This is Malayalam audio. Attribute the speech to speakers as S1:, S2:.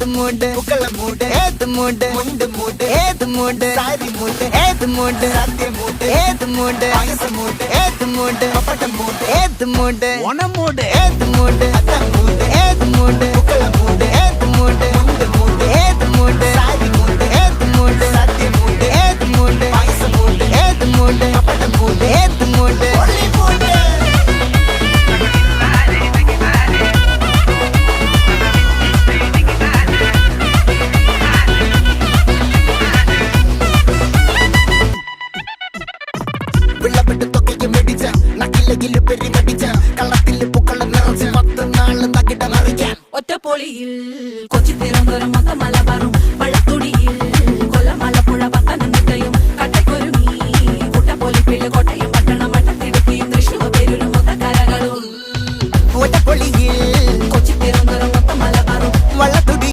S1: ஏத்து மூண்டு புக்கல மூண்டு ஏத்து மூண்டு
S2: முண்டு மூண்டு
S1: ஏத்து மூண்டு சாரி மூண்டு ஏத்து மூண்டு
S2: சத்திய மூண்டு
S1: ஏத்து மூண்டு அகச
S2: மூண்டு
S1: ஏத்து மூண்டு பப்பட்ட
S2: மூண்டு
S1: ஏத்து மூண்டு ஒன மூண்டு ஏத்து மூண்டு
S2: அத்தம் വിളവെട്ട് തൊക്കയ്ക്ക് മെടിച്ച
S3: മലബാറും വള്ളത്തുടിയിൽ കൊല്ല മലപ്പുഴ പത്തനംതിട്ടയും കട്ടക്കൊരുങ്ങി കുട്ടപ്പൊലിപ്പിൽ കോട്ടയം പട്ടണം വട്ടത്തിടുക്കിയും തൃശ്ശൂർ കൊച്ചി തിരുവനന്തപുരം